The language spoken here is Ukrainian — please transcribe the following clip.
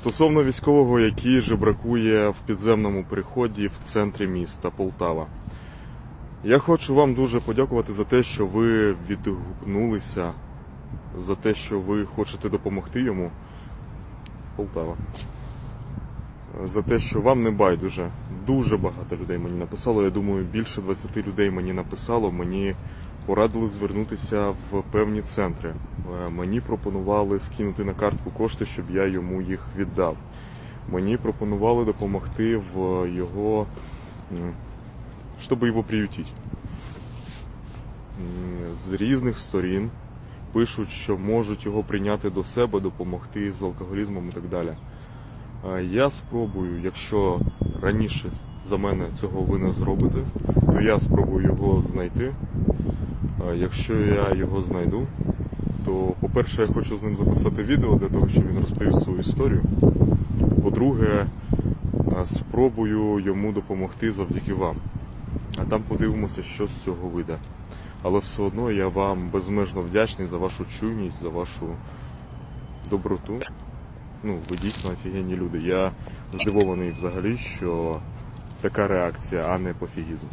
Стосовно військового, який жебракує в підземному переході в центрі міста Полтава. Я хочу вам дуже подякувати за те, що ви відгукнулися, за те, що ви хочете допомогти йому. Полтава. За те, що вам не байдуже. Дуже багато людей мені написало. Я думаю, більше 20 людей мені написало. Мені порадили звернутися в певні центри. Е, Мені пропонували скинути на картку кошти, щоб я йому їх віддав. Мені пропонували допомогти в його, щоб його приютити. З різних сторін пишуть, що можуть його прийняти до себе, допомогти з алкоголізмом і так далі. Е, Я спробую, якщо раніше за мене цього ви не зробите, то я спробую його знайти. Якщо я його знайду, то, по-перше, я хочу з ним записати відео для того, щоб він розповів свою історію. По-друге, спробую йому допомогти завдяки вам. А там подивимося, що з цього вийде. Але все одно я вам безмежно вдячний за вашу чуйність, за вашу доброту. Ну, ви дійсно офігенні люди. Я здивований взагалі, що така реакція, а не пофігізм.